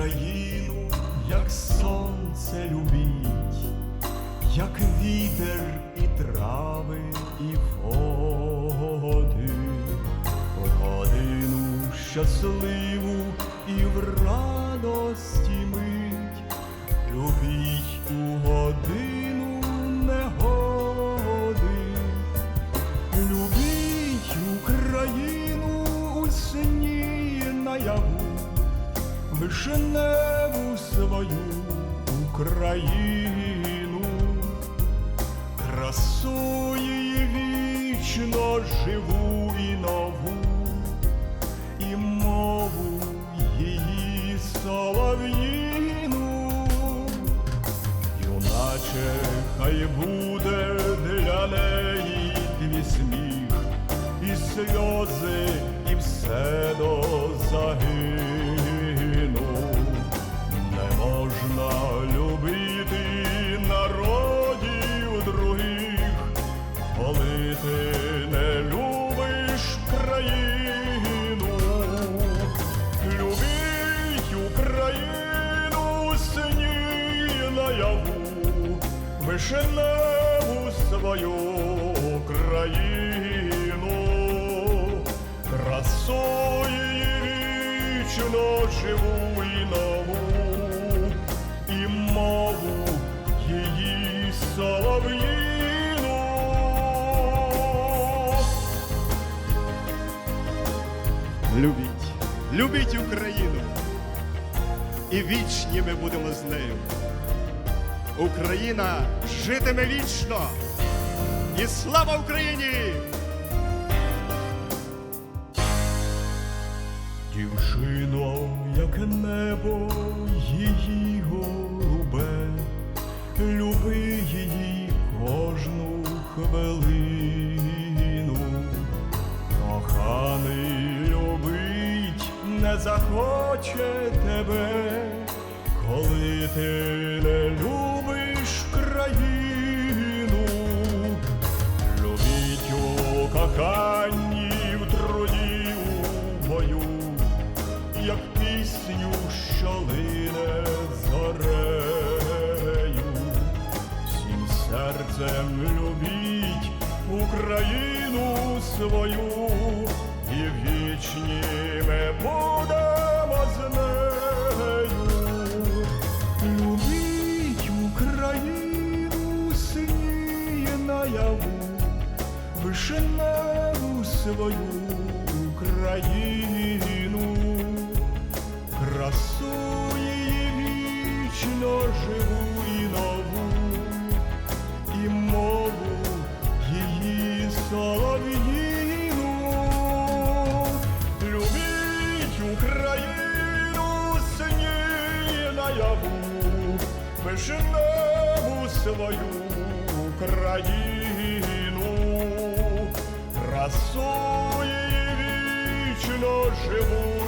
Україну, як сонце любіть, як вітер і трави, і води, годину щасливу і в радості мить, любіть у вишеневу свою Україну, красу її вічно живу і нову, і мову її солов'їну. Юначе хай буде для неї твій сміх, і сльози, і все до наяву, вишеневу свою країну, красу вічно живу і нову, і мову її солов'їну. Любіть, любіть Україну. І вічні ми будемо з нею. Україна житиме вічно. І слава Україні! Дівчино, як небо її голубе, люби її кожну хвилину. Коханий любить не захоче тебе, коли ти не любиш країну. Любіть у коханні, в труді у бою, як пісню, що лине зорею. Всім серцем любіть Україну свою, і вічні ми свою Україну, красу її вічно живу і нову, і мову її солов'їну. Любіть Україну синіє наяву, вишеневу свою країну, красу її вічно живу